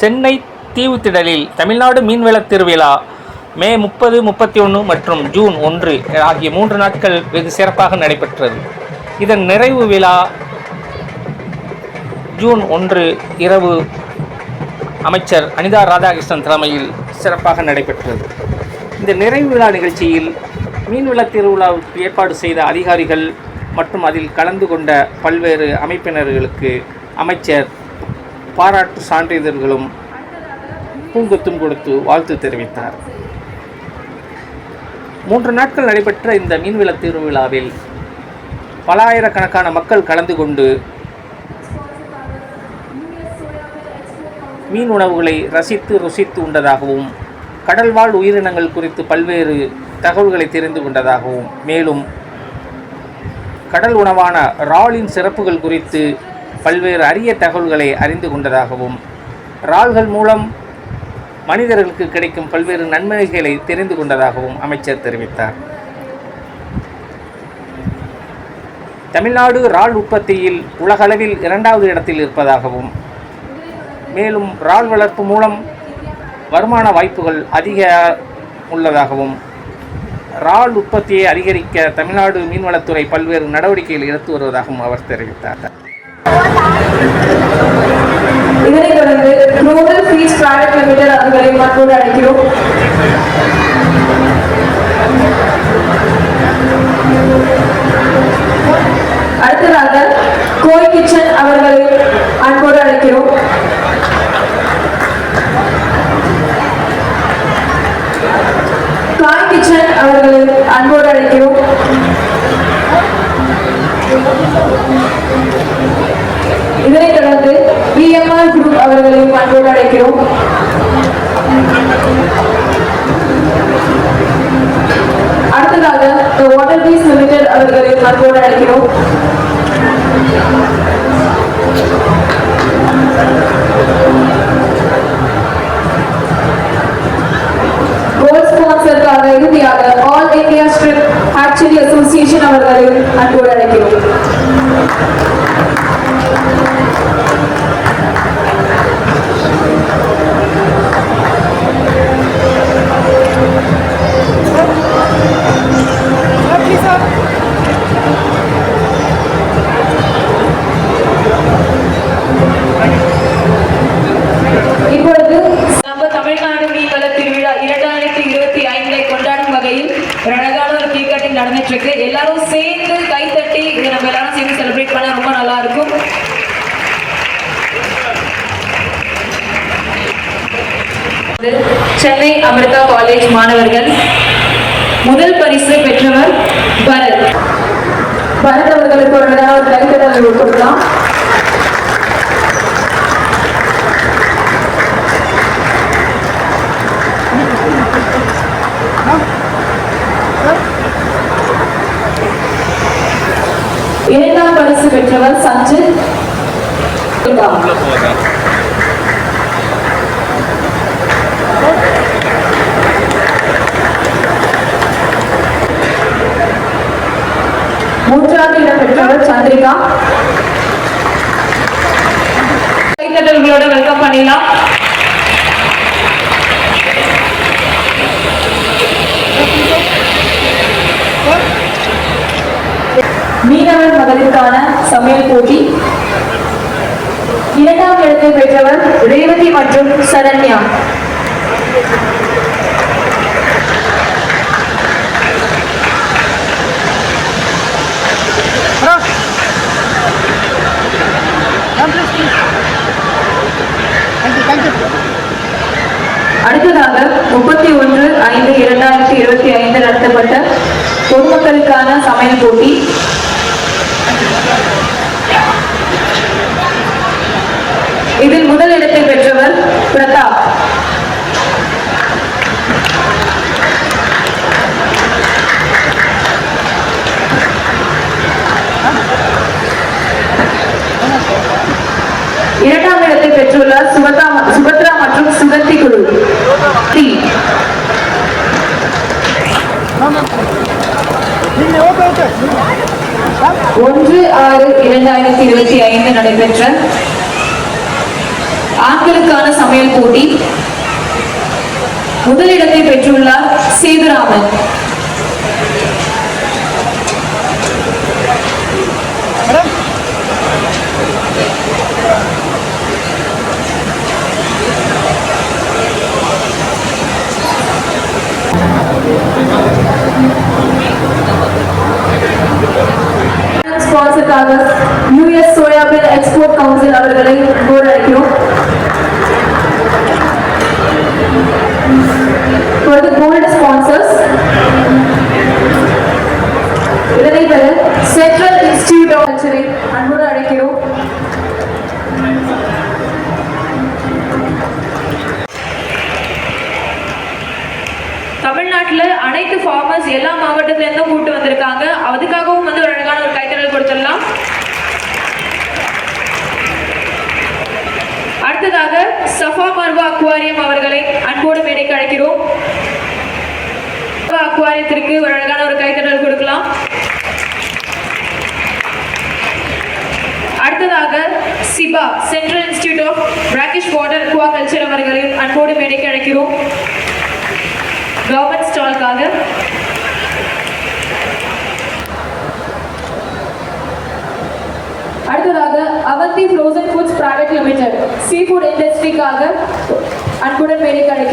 சென்னை தீவுத்திடலில் தமிழ்நாடு மீன்வளத் திருவிழா மே முப்பது முப்பத்தி ஒன்று மற்றும் ஜூன் ஒன்று ஆகிய மூன்று நாட்கள் வெகு சிறப்பாக நடைபெற்றது. இதன் நிறைவு விழா ஜூன் ஒன்று இரவு அமைச்சர் அனிதா ராதாகிருஷ்ணன் தலைமையில் சிறப்பாக நடைபெற்றது. இந்த நிறைவு விழா நிகழ்ச்சியில் மீன்வள திருவிழாவுக்கு ஏற்பாடு செய்த அதிகாரிகள் மற்றும் அதில் கலந்து கொண்ட பல்வேறு அமைப்பினர்களுக்கு அமைச்சர் பாராட்டு சான்றிதழ்களும் பூங்கொத்தும் கொடுத்து வாழ்த்து தெரிவித்தார். மூன்று நாட்கள் நடைபெற்ற இந்த மீன்வளத் திருவிழாவில் பலாயிரக்கணக்கான மக்கள் கலந்து கொண்டு மீன் உணவுகளை ரசித்து ருசித்து உண்டதாகவும் கடல்வாழ் உயிரினங்கள் குறித்து பல்வேறு தகவல்களை தெரிந்து கொண்டதாகவும் மேலும் கடல் உணவான ராலின் சிறப்புகள் குறித்து பல்வேறு அரிய தகவல்களை அறிந்து கொண்டதாகவும் இறால்கள் மூலம் மனிதர்களுக்கு கிடைக்கும் பல்வேறு நன்மைகளை தெரிந்து கொண்டதாகவும் அமைச்சர் தெரிவித்தார். தமிழ்நாடு இறால் உற்பத்தியில் உலகளவில் இரண்டாவது இடத்தில் இருப்பதாகவும் மேலும் இறால் வளர்ப்பு மூலம் வருமான வாய்ப்புகள் அதிக உள்ளதாகவும் இறால் உற்பத்தியை அதிகரிக்க தமிழ்நாடு மீன்வளத்துறை பல்வேறு நடவடிக்கைகள் எடுத்து வருவதாகவும் அவர் தெரிவித்தார். குளோபல் ஃபீஸ் பிரைவேட் லிமிடெட் அவர்களை மற்றோடு அழைக்கிறோம் அடுத்ததாக கோய் கிச்சன் அவர்களை அன்போடு அழைக்கிறோம் காய் கிச்சன் அவர்களை அன்போடு அழைக்கிறோம் இதனைத் தொடர்ந்து பிஎம்ஆர் அன்பு அவர்களை அன்போடு அழைக்கிறோம் அடுத்ததாக வாட்டர் பீஸ் லிமிடெட் அவர்களை அன்போடு அழைக்கிறோம் இறுதியாக all India strip actually association அவர்களை அன்போடு அழைக்கிறோம் நடந்துட்டு இருக்கு எல்லாரும் சேர்ந்து கை தட்டி இதை நம்ம எல்லாரும் சேர்ந்து செலிப்ரேட் பண்ண ரொம்ப நல்லா இருக்கும் சென்னை அமிர்தா காலேஜ் மாணவர்கள். முதல் பரிசு பெற்றவர் பரத். பரத் அவர்களுக்கு ஒரு அழகான கைத்தடல் கொடுக்கலாம் இரண்டாம் பரிசு பெற்றவர் சஞ்சித் மூன்றாவது இடம் பெற்றவர் சந்திரிகா. கைத்தட்டல்களோட வெல்கம் பண்ணிடலாம். மீனவர் மகளிருக்கான சமையல் போட்டி. இரண்டாம் இடத்தை பெற்றவர் ரேவதி மற்றும் சரண்யா. அடுத்ததாக முப்பத்தி ஒன்று ஐந்து இரண்டாயிரத்தி இருபத்தி ஐந்து நடத்தப்பட்ட பொதுமக்களுக்கான சமையல் போட்டி. இதில் முதல் இடத்தை பெற்றவர் பிரதாப். இரண்டாம் இடத்தை பெற்றுள்ளார் சுபதா சுபத்ரா மற்றும் சுகந்தி குழு. டி. ஒன்று ஆறு இரண்டாயிரத்தி இருபத்தி ஐந்து நடைபெற்ற ஆண்களுக்கான சமையல் போட்டி. முதலிடத்தை பெற்றுள்ளார் சேதுராமன். யூஎஸ் சோயாபின் எக்ஸ்போர்ட் கவுன்சில் அவர்களை for For the gold sponsors, இதனை பெற சென்ட்ரல் இன்ஸ்டிடியூட் ஆஃப் கல்ச்சரை அன்போடு அழைக்கிறோம் அனைத்து ஃபார்மர்ஸ் எல்லா மாவட்டத்திலிருந்தும் கூட்டு வந்திருக்காங்க. அதுக்காகவும் வந்து ஒரு அழகான ஒரு கைத்தறல் கொடுத்துடலாம் அடுத்ததாக சஃபா மர்வா அக்வாரியம் அவர்களை அன்போடு மேடைக்கு அழைக்கிறோம். அக்வாரியத்திற்கு ஒரு அழகான ஒரு கைத்தறல் கொடுக்கலாம். அடுத்ததாக CIBA central institute of brackish water aquaculture அவர்களை அன்போடு மேடைக்கு அழைக்கிறோம். கவர்மெண்ட் ஸ்டால்காக அடுத்ததாக Avanti frozen foods private limited seafood இண்டஸ்ட்ரிக்காக அன்புடன் வேலை அழைக்கிறோம்